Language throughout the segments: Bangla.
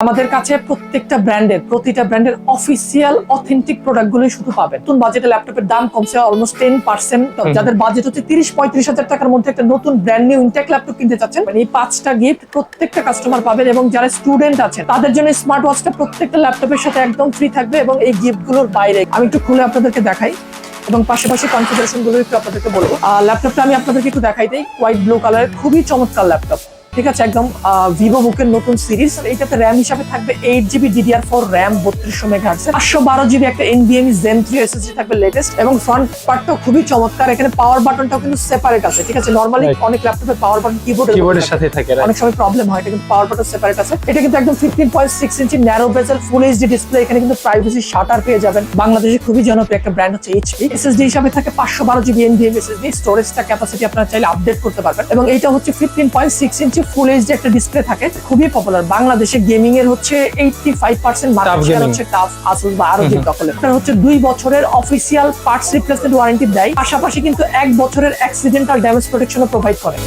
আমাদের কাছে প্রত্যেকটা ব্র্যান্ডের প্রতিটা ব্র্যান্ডের অফিসিয়াল অথেন্টিক প্রোডাক্ট গুলোই শুধু পাবেন। নতুন বাজেটে ল্যাপটপের দাম কমছে অলমোস্ট টেন পার্সেন্ট যাদের বাজেট হচ্ছে তিরিশ পঁয়ত্রিশ হাজার টাকার মধ্যে একটা নতুন ব্র্যান্ড নিউ ইনটেক ল্যাপটপ কিনতে চাচ্ছেন মানে এই পাঁচটা গিফট প্রত্যেকটা কাস্টমার পাবেন এবং যারা স্টুডেন্ট আছেন তাদের জন্য স্মার্ট ওয়াচটা প্রত্যেকটা ল্যাপটপের সাথে একদম ফ্রি থাকবে এবং এই গিফটগুলোর বাইরে আমি একটু খুলে আপনাদেরকে দেখাই এবং পাশাপাশি কনফিগারেশনগুলো একটু আপনাদেরকে বলব। ল্যাপটপটা আমি আপনাদেরকে একটু দেখাই দিই হোয়াইট ব্লু কালারের খুবই চমৎকার ল্যাপটপ ঠিক আছে একদম ভিভো বুকের নতুন সিরিজ এইটাতে র্যাম হিসাবে থাকবে eight GB DDR four RAM বত্রিশশো মেগাহার্স পাঁচশো বারো জিবি একটা এনবিএমই জেন থ্রি এসএসডি থাকবে লেটেস্ট এবং ফ্রন্ট পার্টটাও খুবই চমৎকার এখানে পাওয়ার বাটনটাও কিন্তু সেপারেট আছে ঠিক আছে? নর্মালি অনেক ল্যাপটপের পাওয়ার বাটন কিবোর্ড কিবোর্ডের সাথে থাকে? অনেক সময় প্রবলেম হয় এটা কিন্তু পাওয়ার বাটন সেপারেট আছে। এটা কিন্তু একদম fifteen point six inch narrow bezel full HD display এখানে কিন্তু প্রাইভেসি শাটার পেয়ে যাবেন। বাংলাদেশে খুবই জনপ্রিয় একটা ব্র্যান্ড হচ্ছে এইচপি এসএসডি হিসাবে থাকে পাঁচশো বারো জিবি এনভিএম এসএসডি স্টোরেজটা ক্যাপাসিটি আপনারা চাইলে আপডেট করতে পারবেন। এবং এটা হচ্ছে fifteen point six inch full HD একটা ডিসপ্লে থাকে খুবই পপুলার বাংলাদেশে গেমিং এর হচ্ছে eighty five percent market share হচ্ছে টাফ আসুস বা আরও দখলে আপনার হচ্ছে দুই বছরের অফিসিয়াল পার্টস রিপ্লেসমেন্ট ওয়ারেন্টি দেয় পাশাপাশি কিন্তু এক বছরের অ্যাক্সিডেন্টাল ড্যামেজ প্রোটেকশনও প্রোভাইড করে।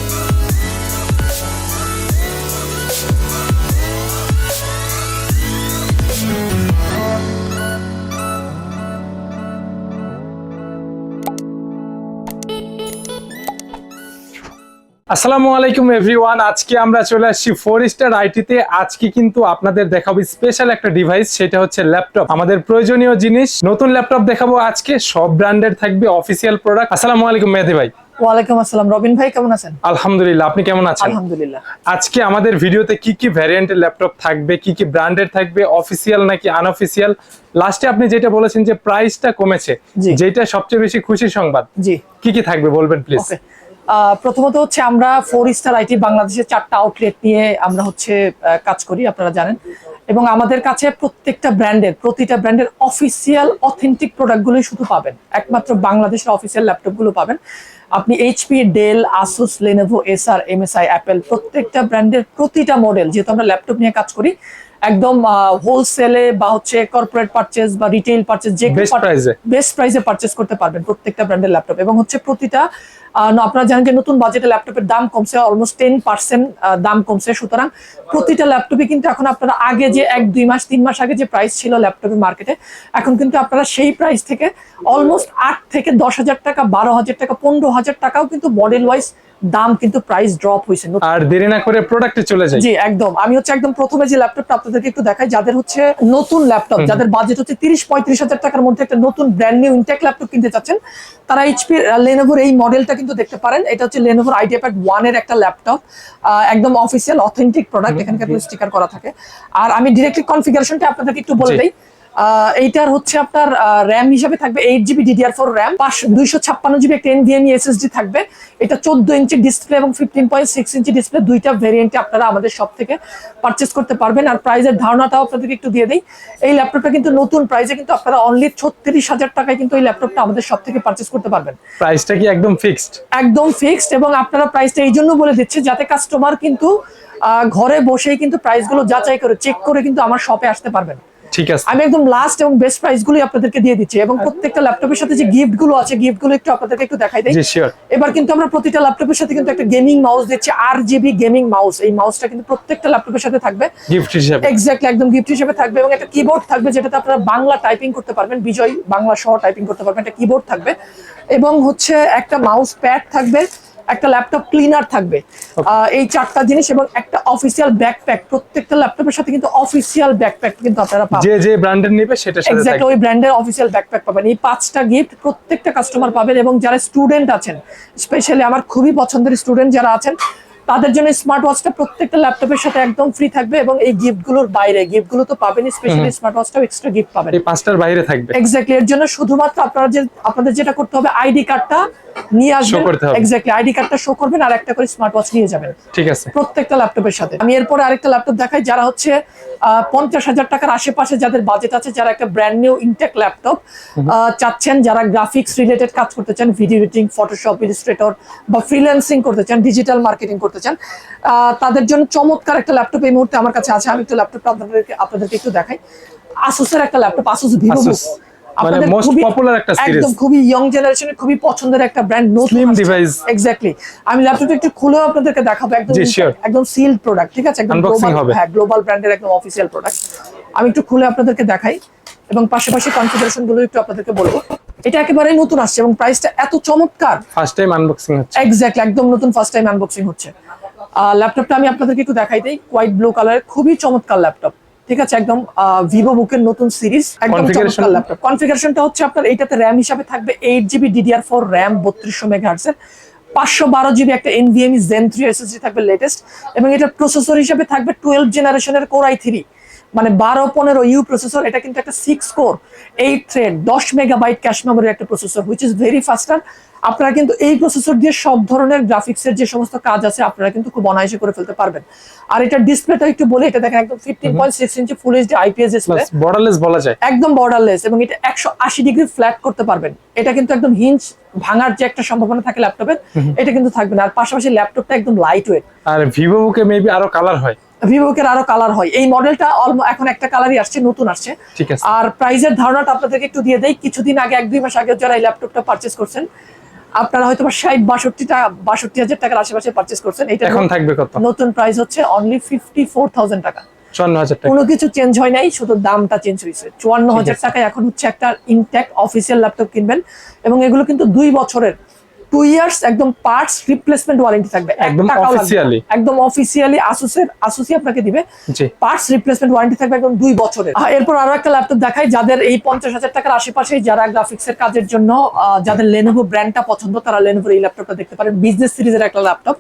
আসসালামু আলাইকুম এভরিওয়ান আজকে আমরা চলে আসছি ফোর স্টার আইটিতে আজকে কিন্তু আপনাদের দেখাবো স্পেশাল একটা ডিভাইস সেটা হচ্ছে ল্যাপটপ আমাদের প্রয়োজনীয় জিনিস নতুন ল্যাপটপ দেখাবো আজকে সব ব্র্যান্ডের থাকবে অফিসিয়াল প্রোডাক্ট আসসালামু আলাইকুম মেহেদি ভাই। ওয়ালাইকুম আসসালাম। রবিন ভাই কেমন আছেন? আলহামদুলিল্লাহ আপনি কেমন আছেন? আলহামদুলিল্লাহ। আজকে আমাদের ভিডিওতে কি কি ভ্যারিয়েন্টের ল্যাপটপ থাকবে কি কি ব্র্যান্ডের থাকবে অফিসিয়াল নাকি আনঅফিসিয়াল লাস্টে আপনি যেটা বলেছেন যে প্রাইসটা কমেছে যেটা সবচেয়ে বেশি খুশির সংবাদ। জি। কি কি থাকবে বলবেন প্লিজ প্রথমত হচ্ছে আমরা ফোর স্টার আইটি বাংলাদেশের চারটা আউটলেট নিয়ে আমরা হচ্ছে কাজ করি, আপনারা জানেন। এবং আমাদের কাছে প্রত্যেকটা ব্র্যান্ডের প্রতিটা ব্র্যান্ডের অফিসিয়াল অথেন্টিক প্রোডাক্টগুলোই শুধু পাবেন। একমাত্র বাংলাদেশের অফিসিয়াল ল্যাপটপগুলো পাবেন। আপনি HP Dell Asus Lenovo Acer MSI Apple প্রত্যেকটা ব্র্যান্ডের প্রতিটা মডেল যেহেতু আমরা ল্যাপটপ নিয়ে কাজ করি একদম হোলসেলে বা হচ্ছে কর্পোরেট পারচেজ বা রিটেইল পারচেজ যে। বেস্ট প্রাইসে পারচেস করতে পারবেন প্রত্যেকটা ব্র্যান্ডের ল্যাপটপ এবং হচ্ছে প্রতিটা আপনারা জানেন যে নতুন বাজেটে ল্যাপটপের দাম কমছে অলমোস্ট টেন পার্সেন্ট দাম কমছে সুতরাং প্রতিটা ল্যাপটপে কিন্তু এখন আপনারা আগে যে এক দুই মাস তিন মাস আগে যে প্রাইস ছিল ল্যাপটপের মার্কেটে এখন কিন্তু আপনারা সেই প্রাইস থেকে অলমোস্ট আট থেকে দশ হাজার টাকা বারো হাজার টাকা পনেরো হাজার টাকাও কিন্তু মডেল ওয়াইজ দাম কিন্তু প্রাইস ড্রপ হয়েছে। আর দেরি না করে প্রোডাক্টে চলে যাই। জি একদম। আমি হচ্ছে একদম প্রথমে যে ল্যাপটপটা আপনাদেরকে একটু দেখাই যাদের হচ্ছে নতুন ল্যাপটপ যাদের বাজেট হচ্ছে তিরিশ পঁয়ত্রিশ হাজার টাকার মধ্যে একটা নতুন ব্র্যান্ড নিউ ইনটেক ল্যাপটপ কিনতে চাচ্ছেন তারা এইচপি লেনোভোর এই মডেলটা কিন্তু দেখতে পারেন। এটা হচ্ছে লেনোভোর আইডিয়াপ্যাড ওয়ানের একটা ল্যাপটপ একদম অফিসিয়াল অথেন্টিক প্রোডাক্ট এখানকার স্টিকার করা থাকে। আর আমি ডিরেক্টলি কনফিগারেশনটা আপনাদেরকে একটু বলে। দেই। এইটার হচ্ছে আপনার র্যাম হিসাবে থাকবে eight GB DDR four RAM পাঁচ দুইশো ছাপ্পান্ন জিবি একটা এনভিএমই এসএসডি থাকবে। এটা চোদ্দ ইঞ্চি ডিসপ্লে এবং fifteen point six inch display দুইটা ভেরিয়েন্টে আপনারা আমাদের সব থেকে পারচেস করতে পারবেন। আর প্রাইজের ধারণাটাও আপনাদেরকে একটু দিয়ে দিই। এই ল্যাপটপটা কিন্তু নতুন প্রাইসে কিন্তু আপনারা অনলি ছত্রিশ হাজার টাকায় কিন্তু এই ল্যাপটপটা আমাদের সব থেকে পারচেস করতে পারবেন। প্রাইসটা কি একদম ফিক্সড একদম ফিক্সড এবং আপনারা প্রাইসটা এই জন্য বলে দিচ্ছে যাতে কাস্টমার কিন্তু ঘরে বসেই কিন্তু প্রাইসগুলো যাচাই করে চেক করে কিন্তু আমার শপে আসতে পারবেন। ঠিক আছে। আমি একদম লাস্ট এবং বেস্ট প্রাইস গুলোই আপনাদেরকে দিয়ে দিচ্ছি এবং প্রত্যেকটা ল্যাপটপের সাথে যে গিফটগুলো আছে গিফটগুলো একটু আপনাদেরকে একটু দেখাই দেই। জি শিওর এবার কিন্তু আমরা প্রতিটা ল্যাপটপের সাথে কিন্তু একটা গেমিং মাউস দিচ্ছি আর জিবি গেমিং মাউস এই মাউসটা কিন্তু প্রত্যেকটা ল্যাপটপের সাথে থাকবে। গিফট হিসেবে। এক্স্যাক্টলি একদম গিফট হিসেবে থাকবে এবং একটা কিবোর্ড থাকবে যেটাতে আপনারা বাংলা টাইপিং করতে পারবেন বিজয় বাংলা সহ টাইপিং করতে পারবেন একটা কিবোর্ড থাকবে। এবং হচ্ছে একটা মাউস প্যাড থাকবে। একটা ল্যাপটপ ক্লিনার থাকবে। এই চারটা জিনিস এবং একটা অফিসিয়াল ব্যাকপ্যাক প্রত্যেকটা ল্যাপটপের সাথে কিন্তু অফিসিয়াল ব্যাকপ্যাক কিন্তু আপনারা পাবেন। যে যে ব্র্যান্ডের নেবে সেটা এক্স্যাক্টলি ওই ব্র্যান্ডের অফিসিয়াল ব্যাকপ্যাক পাবেন। এই পাঁচটা গিফট প্রত্যেকটা কাস্টমার পাবেন এবং যারা স্টুডেন্ট আছেন স্পেশালি আমার খুবই পছন্দের স্টুডেন্ট যারা আছেন তাদের জন্য স্মার্ট ওয়াচটা প্রত্যেকটা ল্যাপটপের সাথে একদম ফ্রি থাকবে এবং এই গিফটগুলোর বাইরে গিফটগুলো তো পাবেন স্পেশালি স্মার্ট ওয়াচটাও এক্সট্রা গিফট পাবেন। এই পাঁচটার বাইরে থাকবে। এক্স্যাক্টলি এর জন্য শুধুমাত্র আপনারা যে আপনাদের যেটা করতে হবে আইডি কার্ডটা নিয়ে আসবেন। এক্স্যাক্টলি আইডি কার্ডটা শো করবেন আর একটা করে স্মার্ট ওয়াচ নিয়ে যাবেন। ঠিক আছে। প্রত্যেকটা ল্যাপটপের সাথে। আমি এরপরে আরেকটা ল্যাপটপ দেখাই যারা হচ্ছে পঞ্চাশ হাজার টাকার আশেপাশে যাদের বাজেট আছে যারা একটা ব্র্যান্ড নিউ ইনটেক ল্যাপটপ চাচ্ছেন যারা গ্রাফিক্স রিলেটেড কাজ করতে চান ভিডিও এডিটিং ফটোশপ ইলিস্ট্রেটর বা ফ্রিল্যান্সিং করতে চান ডিজিটাল মার্কেটিং করতে চান। তাদের জন্য চমৎকার একটা ল্যাপটপ এই মুহূর্তে আমার কাছে আছে। আমি একটু ল্যাপটপটা আপনাদেরকে আপনাদেরকে একটু দেখাই। আসুসের একটা ল্যাপটপ আসুস ভিভো আপনাদের মোস্ট খুবই- পপুলার একটা সিরিজ একদম খুবই ইয়ং জেনারেশনের খুবই পছন্দের একটা ব্র্যান্ড. এক্স্যাক্টলি আমি ল্যাপটপটা একটু খুলেও আপনাদেরকে দেখাবো। একদম একদম প্রোডাক্ট ঠিক আছে? একদম গ্লোবাল হ্যাঁ গ্লোবাল ব্র্যান্ডের একদম প্রোডাক্ট আমি একটু খুলে আপনাদেরকে দেখাই এবং পাশাপাশি কনফিগারেশনগুলো একটু আপনাদেরকে বলব। এটা একেবারে নতুন আসছে এবং প্রাইসটা এত চমৎকার। ফার্স্ট টাইম আনবক্সিং হচ্ছে। এক্স্যাক্টলি একদম নতুন ফার্স্ট টাইম আনবক্সিং হচ্ছে। ল্যাপটপটা আমি আপনাদেরকে একটু দেখাই দিই। হোয়াইট ব্লু কালারের খুবই চমৎকার ল্যাপটপ ঠিক আছে? একদম ভিভো বুকের নতুন সিরিজ একদম? চমৎকার ল্যাপটপ কনফিগারেশনটা হচ্ছে আপনার এইটাতে র্যাম হিসাবে থাকবে eight GB DDR four RAM বত্রিশশো মেগাহার্টস এর। পাঁচশো বারো জিবি একটা এনভিএমই জেন থ্রি এসএসডি থাকবে লেটেস্ট এবং এটা প্রসেসর হিসাবে থাকবে টুয়েলভ জেনারেশনের কোরাই থ্রি মানে বারো পনেরো ইউ প্রসেসর এটা কিন্তু একটা সিক্স কোর এইট থ্রেড দশ মেগাবাইট ক্যাশ মেমোরির একটা processor which is very faster আপনারা কিন্তু এই প্রসেসর দিয়ে সব ধরনের গ্রাফিক্সের যে সমস্ত কাজ আছে আপনারা কিন্তু খুব অনায়াসে করে ফেলতে পারবেন। আর এটা ডিসপ্লেটা একটু বলে এটা দেখেন একদম fifteen point six inch full HD IPS display borderless বলা যায়। একদম বর্ডারলেস এবং এটা একশো আশি ডিগ্রি ফ্ল্যাট করতে পারবেন। এটা কিন্তু একদম হিঞ্জ ভাঙার যে একটা সম্ভাবনা থাকে ল্যাপটপের এটা কিন্তু থাকবে না। আর পাশাপাশি ল্যাপটপটা একদম লাইট ওয়েট আর ভিভো বুকে মেবি আরও কালার হয়। ভিভোকের আরও কালার হয়। এই মডেলটা এখন একটা কালারই আসছে নতুন আসছে। ঠিক আছে। আর প্রাইজের ধারণাটা আপনাদেরকে একটু দিয়ে দেই। কিছুদিন আগে এক দুই মাস আগে যারা এই ল্যাপটপটা পারচেস করছেন আপনারা হয়তো বা ষাট বাষট্টি টাকা বাষট্টি হাজার টাকার আশেপাশে পারচেস করছেন। এটা এখন থাকবে কত? নতুন প্রাইস হচ্ছে অনলি ফিফটি ফোর থাউজেন্ড টাকা। কোনো কিছু চেঞ্জ হয় নাই শুধু দামটা চেঞ্জ হয়েছে। চুয়ান্ন হাজার টাকায় এখন হচ্ছে একটা ইনট্যাক্ট অফিসিয়াল ল্যাপটপ কিনবেন। এবং এগুলো কিন্তু দুই বছরের টু ইয়ার্স একদম পার্টস রিপ্লেসমেন্ট ওয়ারেন্টি থাকবে। একদম officially? একদম অফিসিয়ালি আসুসের আসুসি আপনাকে দিবে। পার্টস রিপ্লেসমেন্ট ওয়ারেন্টি থাকবে একদম দুই বছরের। এরপর আরও একটা ল্যাপটপ দেখাই যাদের এই পঞ্চাশ হাজার টাকার আশেপাশে যারা গ্রাফিক্স এর কাজের জন্য যাদের লেনোভো ব্র্যান্ডটা পছন্দ তারা লেনোভোর এই ল্যাপটপটা দেখতে পারেন। বিজনেস সিরিজের একটা ল্যাপটপ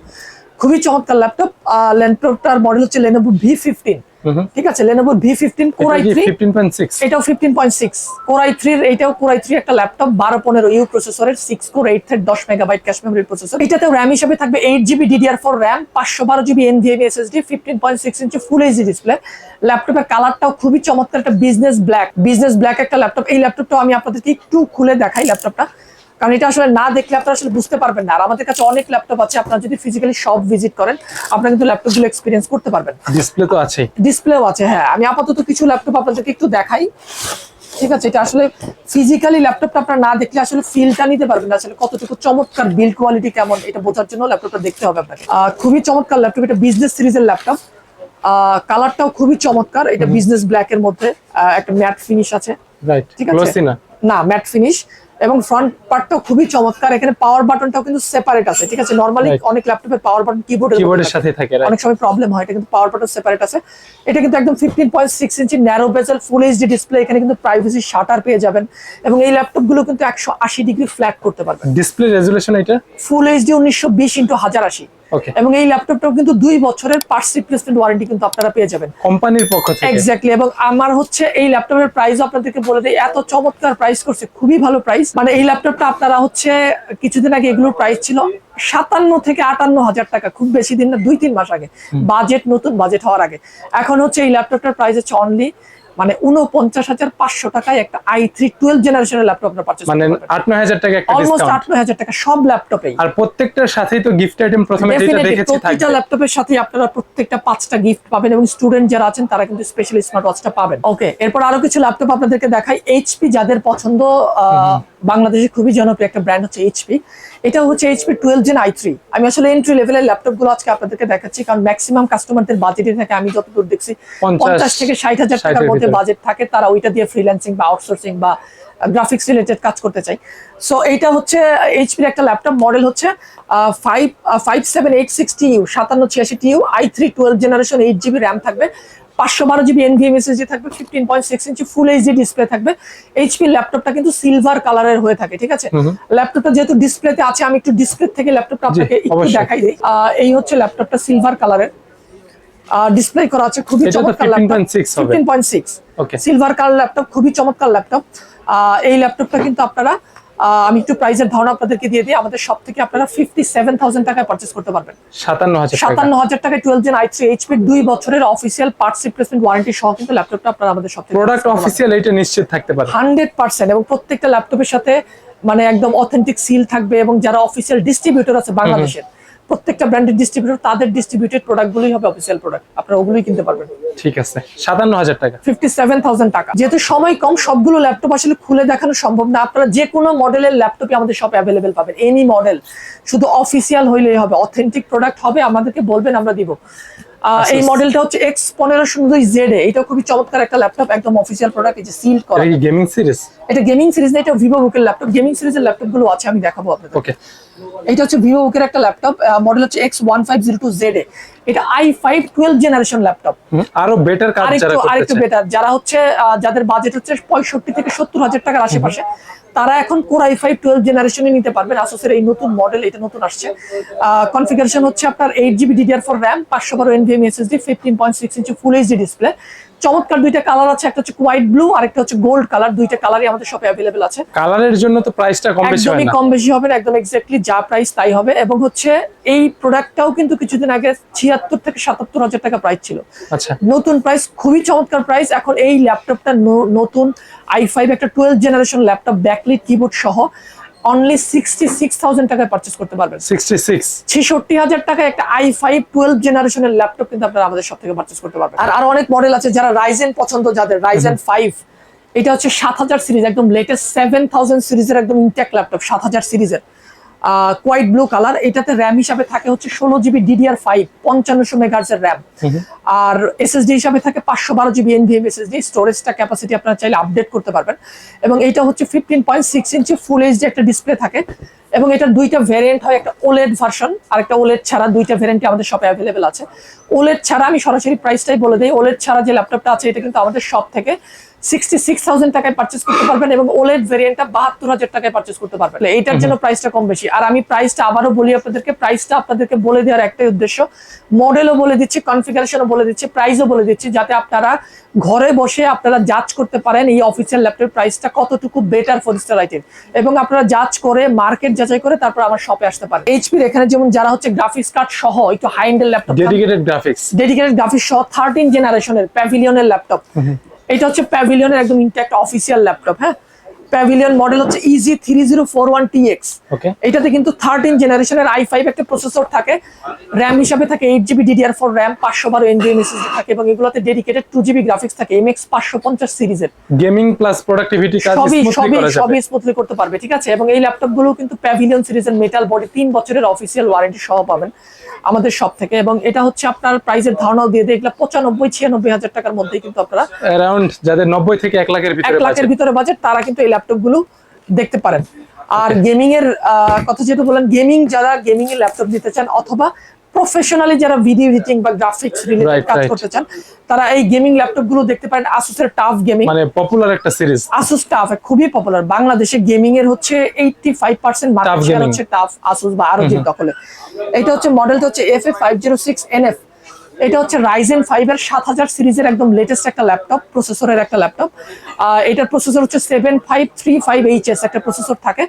খুবই চমৎকার ল্যাপটপ ল্যাপটপটার মডেল হচ্ছে লেনোভো ভি ফিফটিন ঠিক আছে core i three fifteen point six এটাও fifteen point six core i থ্রির এটাও কোরাই থ্রি একটা ল্যাপটপ বারো পনেরো ইউ প্রসেসরের সিক্স কোর এইট থ্রেড দশ মেগাবাইট ক্যাশ মেমোরি প্রসেসর এটাতে র্যাম হিসেবে থাকবে eight GB DDR four RAM পাঁচশো বারো GB NVMe SSD fifteen point six inch full HD display ল্যাপটপের কালারটাও খুবই চমৎকার একটা বিজনেস ব্ল্যাক বিজনেস ব্ল্যাক একটা ল্যাপটপ এই ল্যাপটপটাও আমি আপনাদেরকে একটু খুলে দেখাই ল্যাপটপটা কারণ এটা আসলে না দেখলে আপনারা আসলে বুঝতে পারবেন না। আর আমাদের কাছে অনেক ল্যাপটপ আছে আপনারা যদি ফিজিক্যালি সব ভিজিট করেন আপনারা কিন্তু ল্যাপটপগুলো এক্সপিরিয়েন্স করতে পারবেন। ডিসপ্লে তো আছেই। ডিসপ্লেও আছে হ্যাঁ। আমি আপাতত কিছু ল্যাপটপ আপনাদেরকে একটু দেখাই। ঠিক আছে এটা আসলে ফিজিক্যালি ল্যাপটপটা আপনারা না দেখলে আসলে ফিলটা নিতে পারবেন না। আসলে কতটুকু চমৎকার বিল্ড কোয়ালিটি কেমন এটা বোঝার জন্য ল্যাপটপটা দেখতে হবে আপনাকে। খুবই চমৎকার ল্যাপটপ এটা বিজনেস সিরিজের ল্যাপটপ কালারটাও খুবই চমৎকার এটা বিজনেস ব্ল্যাক এর মধ্যে একটা ম্যাট ফিনিশ আছে। রাইট ঠিক আছে? না? ম্যাট ফিনিশ এবং ফ্রন্ট পার্টটাও খুবই চমৎকার। এখানে পাওয়ার বাটনটাও কিন্তু সেপারেট আছে ঠিক আছে? নরমালি অনেক ল্যাপটপে পাওয়ার বাটন কিবোর্ডের কিবোর্ডের সাথে থাকে? অনেক সময় প্রবলেম হয় এটা কিন্তু পাওয়ার বাটন সেপারেট আছে। এটা কিন্তু একদম fifteen point six inch narrow bezel full HD display এখানে কিন্তু প্রাইভেসি শাটার পেয়ে যাবেন। এবং এই ল্যাপটপগুলো কিন্তু একশো আশি ডিগ্রি ফ্ল্যাট করতে পারবেন। ডিসপ্লে রেজুলেশন এটা? ফুল এইচডি উনিশশো বিশ ইন্টু হাজার আশি। ওকে এবং এই ল্যাপটপটাও কিন্তু দুই বছরের পার্টস রিপ্লেসমেন্ট ওয়ারেন্টি কিন্তু আপনারা পেয়ে যাবেন। কোম্পানির পক্ষ থেকে? এক্স্যাক্টলি এবং আমার হচ্ছে এই ল্যাপটপের প্রাইস আপনাদেরকে বলে দেয় এত চমৎকার প্রাইস করছে খুবই ভালো প্রাইস মানে এই ল্যাপটপটা আপনারা হচ্ছে কিছুদিন আগে এগুলোর প্রাইস ছিল সাতান্ন থেকে আটান্ন হাজার টাকা খুব বেশি দিন না দুই তিন মাস আগে। বাজেট নতুন বাজেট হওয়ার আগে। এখন হচ্ছে এই ল্যাপটপটার প্রাইস হচ্ছে অনলি মানে উনপঞ্চাশ হাজার পাঁচশো টাকায় একটা আই থ্রি টুয়েলভ জেনারেশনের ল্যাপটপ আপনার পারচেস মানে আট নয় হাজার টাকা অলমোস্ট আট নয় হাজার টাকা সব ল্যাপটপেই আর প্রত্যেকটার সাথেই তো গিফট আইটেম প্রথমে যেটা দেখেছি প্রতিটা ল্যাপটপের সাথে আপনারা প্রত্যেকটা পাঁচটা গিফট পাবেন এবং স্টুডেন্ট যারা আছেন তারা কিন্তু স্পেশাল স্মার্ট ওয়াচটা পাবেন। ওকে এরপর আরও কিছু ল্যাপটপ আপনাদেরকে দেখাই। এইচপি যাদের পছন্দ বাংলাদেশে খুবই জনপ্রিয় একটা ব্র্যান্ড হচ্ছে এইচপি এটা হচ্ছে HP twelve gen i three আমি আসলে এন্ট্রি লেভেলের ল্যাপটপগুলো আজকে আপনাদেরকে দেখাচ্ছি কারণ ম্যাক্সিমাম কাস্টমারদের বাজেটে থাকে আমি যতদূর দেখছি পঞ্চাশ, থেকে ষাট হাজার টাকার মধ্যে। বাজেট থাকে তারা ওইটা দিয়ে ফ্রিল্যান্সিং বা আউটসোর্সিং বা গ্রাফিক্স রিলেটেড কাজ করতে চাই সো এইটা হচ্ছে এইচপির একটা ল্যাপটপ মডেল হচ্ছে five five seven eight six TU সাতান্ন ছিয়াশি TU i three twelve generation eight GB RAM থাকবে পাঁচশো বারো জিবি এনভিএম এসএসডি থাকবে fifteen point six inch full HD display থাকবে। এইচপি ল্যাপটপটা কিন্তু সিলভার কালারের হয়ে থাকে ঠিক আছে। ল্যাপটপটা যেহেতু ডিসপ্লেতে আছে আমি একটু ডিসপ্লে থেকে ল্যাপটপটা আপনাকে একটু দেখাই দিই। এই হচ্ছে ল্যাপটপটা সিলভার কালারের ডিসপ্লে করা আছে খুবই চমৎকার ল্যাপটপ হবে। Fifteen point six okay silver colour laptop খুবই চমৎকার ল্যাপটপ এই ল্যাপটপটা কিন্তু আপনারা আমি একটু প্রাইসের ধারণা আপনাদেরকে দিয়ে দিই। আমাদের সব থেকে আপনারা ফিফটি সেভেন থাউজেন্ড টাকায় পারচেস করতে পারবেন। সাতান্ন হাজার টাকা। সাতান্ন হাজার টাকায় twelve gen i three HP দুই বছরের অফিসিয়াল পার্টস রিপ্লেসমেন্ট ওয়ারেন্টি সহ কিন্তু ল্যাপটপটা আপনারা আমাদের সব থেকে প্রোডাক্ট অফিসিয়াল এটা নিশ্চিত থাকতে পারে। হান্ড্রেড পার্সেন্ট এবং প্রত্যেকটা ল্যাপটপের সাথে মানে একদম অথেন্টিক সিল থাকবে এবং যারা অফিসিয়াল ডিস্ট্রিবিউটর আছে বাংলাদেশের প্রত্যেকটা ব্র্যান্ডের ডিস্ট্রিবিউটর তাদের ডিস্ট্রিবিউটেড প্রোডাক্টগুলোই হবে অফিসিয়াল প্রোডাক্ট আপনারা ওগুলোই কিনতে পারবেন। ঠিক আছে। সাতান্ন হাজার টাকা। ফিফটি সেভেন থাউজেন্ড টাকা। যেহেতু সময় কম সবগুলো ল্যাপটপ আসলে খুলে দেখানো সম্ভব না। আপনারা যে কোনো মডেলের ল্যাপটপই আমাদের সব অ্যাভেলেবেল পাবেন। এনি মডেল শুধু অফিসিয়াল হইলেই হবে। অথেন্টিক প্রোডাক্ট হবে আমাদেরকে বলবেন আমরা দিব। এই মডেলটা হচ্ছে এক্স পনেরোশো দুই জেড এটা খুবই চমৎকার একটা ল্যাপটপ একদম অফিসিয়াল প্রোডাক্ট এই যে সিল করা। এটা গেমিং সিরিজ এটা গেমিং সিরিজ না এটা ভিভো বুকের ল্যাপটপ গেমিং সিরিজের ল্যাপটপগুলো আছে আমি দেখাবো আপনাদের। ওকে এটা হচ্ছে ভিভো বুকের একটা ল্যাপটপ মডেল হচ্ছে X one five zero two Z এটা i five twelve generation laptop আরও বেটার কাজ যারা আরেকটু আরেকটু বেটার যারা হচ্ছে যাদের বাজেট হচ্ছে পঁয়ষট্টি থেকে সত্তর হাজার টাকার আশেপাশে তারা এখন কোর আই ফাইভ টুয়েলভ জেনারেশনে নিতে পারবেন। আসোসের এই নতুন মডেল এটা নতুন আসছে। কনফিগারেশন হচ্ছে আপনার eight GB DDR four RAM পাঁচশো বারো NVMe SSD fifteen point six inch full HD display চমৎকার দুইটা কালার আছে একটা হচ্ছে হোয়াইট ব্লু আর একটা হচ্ছে গোল্ড কালার দুইটা কালারই আমাদের শপে অ্যাভেলেবেল আছে। কালারের জন্য তো প্রাইসটা কম বেশি হয় একদমই কম বেশি হবে না একদম এক্স্যাক্টলি যা প্রাইস তাই হবে। এবং হচ্ছে এই প্রোডাক্টটাও কিন্তু কিছুদিন আগে ছিয়াত্তর থেকে সাতাত্তর হাজার টাকা প্রাইস ছিল। আচ্ছা। নতুন প্রাইস খুবই চমৎকার প্রাইস এখন এই ল্যাপটপটা নতুন আই ফাইভ একটা twelve generation laptop backlit keyboard সহ। অনলি সিক্সটি সিক্স থাউজেন্ড টাকায় পার্চেস করতে পারবেন। সিক্সটি সিক্স ছেষট্টি হাজার টাকায় একটা আই ফাইভ টুয়েলভ জেনারেশনের ল্যাপটপ কিন্তু আপনারা আমাদের সব থেকে পারচেস করতে পারবেন। আর আরও অনেক মডেল আছে যারা রাইজেন পছন্দ যাদের রাইজেন ফাইভ এটা হচ্ছে সাত হাজার সিরিজ একদম লেটেস্ট সেভেন থাউজেন্ড সিরিজের একদম ইনটেক ল্যাপটপ সাত হাজার সিরিজের কোয়াইট ব্লু কালার এটাতে র্যাম হিসাবে থাকে হচ্ছে ষোলো জিবি ডিডিআর ফাইভ পঞ্চান্নশো মেগাহার্জের র্যাম আর এসএসডি হিসাবে থাকে পাঁচশো বারো জিবি এনভিএম এসএসডি স্টোরেজটা ক্যাপাসিটি আপনারা চাইলে আপডেট করতে পারবেন। এবং এটা হচ্ছে fifteen point six inch full HD একটা ডিসপ্লে থাকে। এবং এটার দুইটা ভ্যারিয়েন্ট হয় একটা ওলেড ভার্সন আর একটা ওলেড ছাড়া দুইটা ভ্যারিয়েন্টই আমাদের শপে অ্যাভেলেবেল আছে। ওলেড ছাড়া আমি সরাসরি প্রাইসটাই বলে দিই। ওলেড ছাড়া যে ল্যাপটপটা আছে এটা কিন্তু আমাদের শপ থেকে সিক্সটি সিক্স থাউজেন্ড টাকায় পার্চেস করতে পারবেন এবং ওলেড ভ্যারিয়েন্টটা বাহাত্তর হাজার টাকায় পার্চেস করতে পারবেন। এইটার জন্য প্রাইসটা কম বেশি। আর আমি প্রাইসটা আবারও বলি আপনাদেরকে প্রাইসটা আপনাদেরকে বলে দেওয়ার একটাই উদ্দেশ্য। মডেলও বলে দিচ্ছি কনফিগারেশনও বলে দিচ্ছি প্রাইসও বলে দিচ্ছি যাতে আপনারা ঘরে বসে আপনারা জাজ করতে পারেন এই অফিসিয়াল ল্যাপটপের প্রাইসটা কতটুকু বেটার ফর স্টার আইটেম এবং আপনারা জাজ করে মার্কেট যাচাই করে তারপর আমার শপে আসতে পারেন এইচপির এখানে যেমন যারা হচ্ছে গ্রাফিক্স কার্ড সহ একটু high end laptop dedicated graphics dedicated graphics সহ থার্টিন জেনারেশনের প্যাভিলিয়নের ল্যাপটপ এটা হচ্ছে প্যাভিলিয়নের একদম ইনট্যাক্ট অফিসিয়াল ল্যাপটপ হ্যাঁ? প্যাভিলিয়ন মডেল হচ্ছে E G three zero four one T X এটাতে কিন্তু থার্টিন জেনারেশনের আই ফাইভ একটা প্রসেসর থাকে। র্যাম হিসাবে থাকে eight GB DDR four RAM পাঁচশো বারো এনডিএম থাকে এবং এগুলোতে ডেডিকেটেড টু জিবি গ্রাফিক্স থাকে এম এক্স পাঁচশো পঞ্চাশ সিরিজের গেমিং প্লাস প্রোডাক্টিভিটি সবই সবই সবই স্মুথলি করতে পারবে ঠিক আছে? এবং এই ল্যাপটপগুলো কিন্তু প্যাভিলিয়ন সিরিজের মেটাল বডি তিন বছরের অফিসিয়াল ওয়ারেন্টি সহ পাবেন আমাদের সব থেকে। এবং এটা হচ্ছে আপনার প্রাইসের ধারণাও দিয়ে দেয় এগুলো পঁচানব্বই ছিয়ানব্বই হাজার টাকার মধ্যেই কিন্তু আপনারা অ্যারাউন্ড যাদের নব্বই থেকে এক লাখের এক লাখের ভিতরে বাজেট তারা কিন্তু এই ল্যাপটপগুলো দেখতে পারেন। আর গেমিং এর কথা যেটা বলেন গেমিং যারা গেমিং এর ল্যাপটপ দিতে চান অথবা প্রফেশনালি যারা ভিডিও এডিটিং বা গ্রাফিক্স রিলেটেড কাজ করতে চান তারা এই গেমিং ল্যাপটপগুলো দেখতে পারেন। আসুসের টাফ গেমিং মানে পপুলার একটা সিরিজ আসুস টাফ খুবই পপুলার বাংলাদেশে গেমিং এর হচ্ছে eighty five percent market share হচ্ছে টাফ আসুস বা আরও দখলে। এটা হচ্ছে মডেলটা হচ্ছে এফ এ এটা হচ্ছে রাইজেন ফাইভ এর সাত হাজার সিরিজের একদম লেটেস্ট একটা ল্যাপটপ প্রসেসরের একটা ল্যাপটপ এটার প্রসেসর হচ্ছে seven five three five H S একটা প্রসেসর থাকে।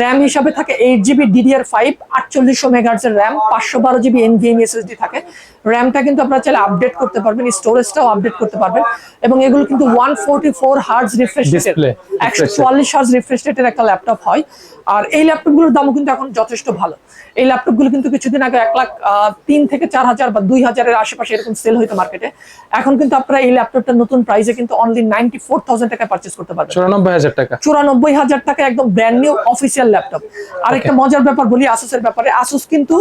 র্যাম হিসাবে থাকে এইট জিবি ডিডিআর ফাইভ আটচল্লিশশো মেগাহার্জের র্যাম পাঁচশো বারো জিবি এনভিএম এসএসডি থাকে। র্যামটা কিন্তু আপনারা চাইলে আপডেট করতে পারবেন স্টোরেজটাও আপডেট করতে পারবেন। এবং এগুলো কিন্তু one forty four hertz refresh একশো চুয়াল্লিশ হার্জ রিফ্রেশ রেটের একটা ল্যাপটপ হয়। আর এই ল্যাপটপগুলোর দামও কিন্তু এখন যথেষ্ট ভালো। এই ল্যাপটপগুলো কিন্তু কিছুদিন আগে এক লাখ তিন থেকে চার হাজার বা দুই হাজারের আশেপাশে এরকম সেল হইতো মার্কেটে এখন কিন্তু আপনারা এই ল্যাপটপটা নতুন প্রাইসে কিন্তু অনলি নাইনটি ফোর থাউজেন্ড টাকায় পারচেস করতে পারবেন। চুরানব্বই হাজার টাকা। চুরানব্বই হাজার টাকা একদম ব্র্যান্ড নিউ অফিসিয়াল ল্যাপটপ আর একটা মজার ব্যাপার বলি আসুসের ব্যাপারে। আসুস কিন্তু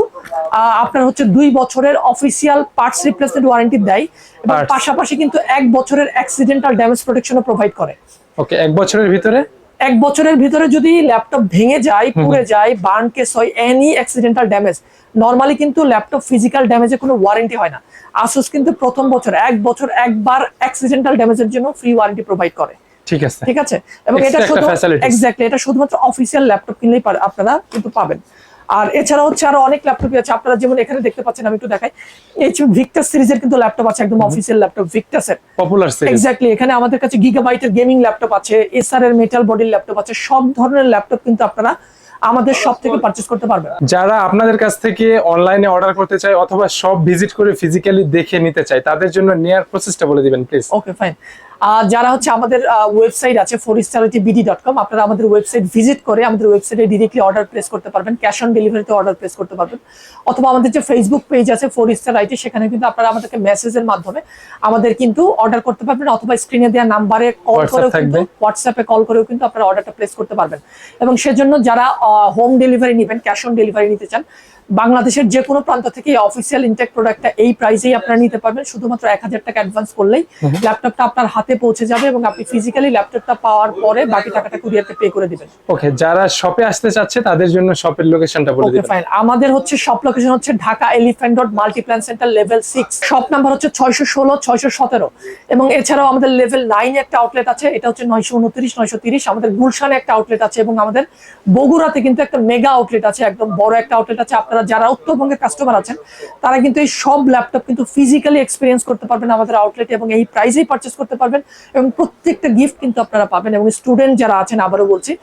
আপনার হচ্ছে দুই বছরের অফিসিয়াল পার্টস রিপ্লেসমেন্ট ওয়ারেন্টি দেয় এবং পাশাপাশি কিন্তু এক বছরের অ্যাক্সিডেন্টাল ড্যামেজ প্রোটেকশনও প্রোভাইড করে। ওকে এক বছরের ভিতরে? এক বছরের ভিতরে যদি ল্যাপটপ ভেঙে যায় পুড়ে যায় বার্ন কেস হয় এনি অ্যাক্সিডেন্টাল ড্যামেজ নর্মালি কিন্তু ল্যাপটপ ফিজিক্যাল ড্যামেজে কোনো ওয়ারেন্টি হয় না। আসুস কিন্তু প্রথম বছর এক বছর একবার অ্যাক্সিডেন্টাল ড্যামেজের জন্য ফ্রি ওয়ারেন্টি প্রোভাইড করে। ঠিক আছে। ঠিক আছে? এবং এটা শুধু এক্স্যাক্টলি এটা শুধুমাত্র অফিসিয়াল ল্যাপটপ কিনলেই আপনারা কিন্তু পাবেন। আর এছাড়া হচ্ছে আরও অনেক ল্যাপটপই আছে। আপনারা যেমন এখানে দেখতে পাচ্ছেন আমি একটু দেখাই। এই ভিক্টাস সিরিজের কিন্তু ল্যাপটপ আছে একদম অফিসিয়াল ল্যাপটপ ভিক্টাসের পপুলার সিরিজ এক্স্যাক্টলি এখানে আমাদের কাছে গিগাবাইটের গেমিং ল্যাপটপ আছে এসআর এর মেটাল বডির ল্যাপটপ আছে সব ধরনের ল্যাপটপ কিন্তু আপনারা আমাদের সব থেকে পারচেস করতে পারবেন। যারা আপনাদের কাছ থেকে অনলাইনে অর্ডার করতে চায় অথবা সব ভিজিট করে ফিজিক্যালি দেখে নিতে চায় তাদের জন্য নেয়ার প্রসেসটা বলে দিবেন প্লিজ ওকে ফাইন যারা হচ্ছে আমাদের ওয়েবসাইট আছে ফোরিস্টারিটি বিডি ডট কম আপনারা আমাদের ওয়েবসাইট ভিজিট করে আমাদের ওয়েবসাইটে ডিরেক্টলি অর্ডার প্লেস করতে পারবেন ক্যাশ অন ডেলিভারিতে অর্ডার প্লেস করতে পারবেন। অথবা আমাদের যে ফেসবুক পেজ আছে ফোরিস্টার আইটি সেখানে কিন্তু আপনারা আমাদেরকে মেসেজের মাধ্যমে আমাদের কিন্তু অর্ডার করতে পারবেন অথবা স্ক্রিনে দেওয়া নাম্বারে কল করেও কিন্তু হোয়াটসঅ্যাপে কল করেও কিন্তু আপনারা অর্ডারটা প্লেস করতে পারবেন। এবং সেজন্য যারা হোম ডেলিভারি নেবেন ক্যাশ অন ডেলিভারি নিতে চান বাংলাদেশের যে কোনো প্রান্ত থেকে অফিসিয়াল ইনটেক প্রোডাক্টটা এই প্রাইসেই আপনারা নিতে পারবেন শুধুমাত্র এক হাজার টাকা অ্যাডভান্স করলেই ল্যাপটপটা আপনার হাতে পৌঁছে যাবে এবং আপনি ফিজিক্যালি ল্যাপটপটা পাওয়ার পরে বাকি টাকাটা কুরিয়ারকে পে করে দিবেন। ওকে যারা শপে আসতে চাচ্ছে তাদের জন্য শপের লোকেশনটা বলে দিবেন। ফাইন আমাদের হচ্ছে শপ লোকেশন হচ্ছে Dhaka Elephant Road Multiplan Center level six shop number হচ্ছে ছয়শো ষোলো ছয়শো সতেরো। এবং এছাড়াও আমাদের লেভেল নাইনে একটা আউটলেট আছে এটা হচ্ছে নয়শো উনত্রিশ নয়শো তিরিশ। আমাদের গুলশানে একটা আউটলেট আছে এবং আমাদের বগুড়াতে কিন্তু একটা মেগা আউটলেট আছে একদম বড় একটা আউটলেট আছে। আপনারা যারা উত্তরবঙ্গের কাস্টমার আছেন তারা কিন্তু এই সব ল্যাপটপ কিন্তু ফিজিক্যালি এক্সপিরিয়েন্স করতে পারবেন আমাদের আউটলেটে এবং এই প্রাইসেই পারচেস করতে পারবেন। এবং প্রত্যেকটা গিফট কিন্তু আপনারা পাবেন এবং স্টুডেন্ট যারা আছেন আবারও বলছি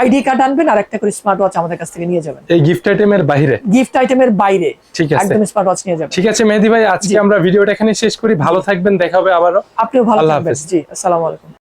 আইডি কার্ড আনবেন আর একটা করে স্মার্ট ওয়াচ আমাদের কাছ থেকে নিয়ে যাবেন। এই গিফট আইটেমের বাইরে? গিফট আইটেমের বাইরে ঠিক আছে। একদম স্মার্ট ওয়াচ নিয়ে যাবেন। ঠিক আছে মেহেদি ভাই আজকে। আমরা ভিডিওটা এখানে শেষ করি। ভালো থাকবেন দেখা হবে আবারও। আপনিও ভালো থাকবেন। জি আসসালামু আলাইকুম।